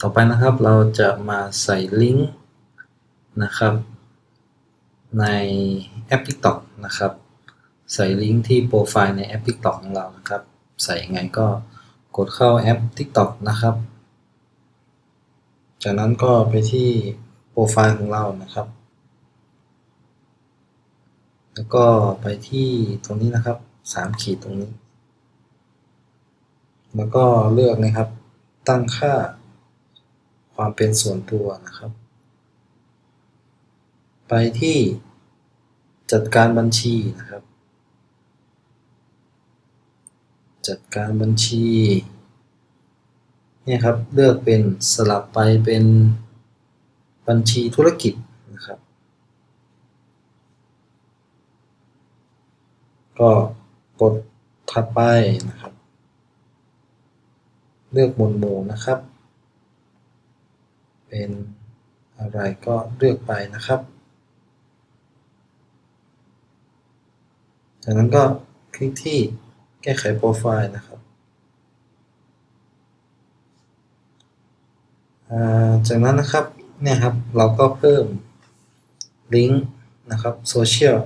ต่อไปนะครับเราจะมาใส่ลิงก์นะครับในแอป TikTok นะครับ ใส่ลิงก์ที่โปรไฟล์ในแอป TikTok ของเรานะครับ ใส่ยังไงก็กดเข้าแอป TikTok นะครับ จากนั้นก็ไปที่โปรไฟล์ของเรานะครับ แล้วก็ไปที่ตรงนี้นะครับสามขีดตรงนี้ แล้วก็เลือกนะครับตั้งค่า ความเป็นส่วนตัวนะครับ ไปที่จัดการบัญชีนะครับ จัดการบัญชีเนี่ยครับเลือกเป็นสลับไปเป็นบัญชีธุรกิจนะครับ ก็กดถัดไปนะครับ เลือกหมวดหมู่นะครับ เป็นอะไรก็เลือกไปนะครับ จากนั้นก็คลิกที่แก้ไขโปรไฟล์นะครับ จากนั้นนะครับเนี่ยครับเราก็เพิ่มลิงก์นะครับโซเชียล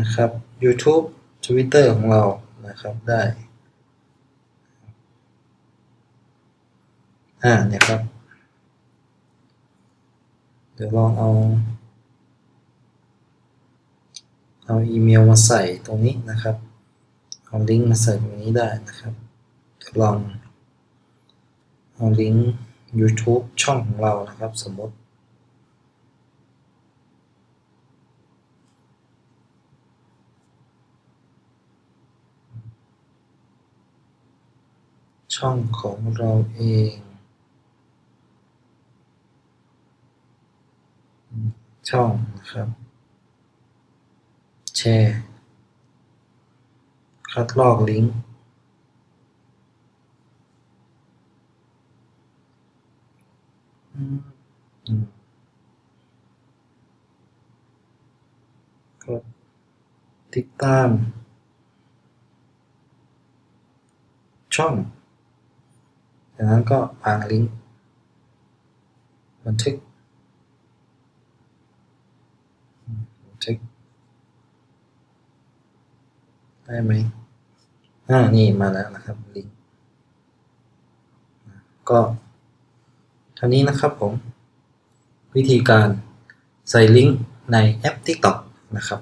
นะครับ YouTube Twitter ของเรานะครับได้ อ่าเนี่ยครับ เดี๋ยวลองเอา เอาอีเมลมาใส่ตรงนี้นะครับ เอาลิงก์มาใส่ตรงนี้ได้นะครับเดี๋ยวลองเอาลิงก์ YouTube ช่องของเรานะครับสมมติช่องของเราเองอืม ช่องนะครับ แชร์ คัดลอกลิงก์อืมอืมกดติดตาม ช่องจากนั้นก็วางลิงก์บันทึก อืมบันทึกได้ไหมอ่านี่มาแล้วนะครับลิงก์ก็เท่านี้นะครับผม วิธีการใส่ลิงก์ในแอป TikTok นะครับ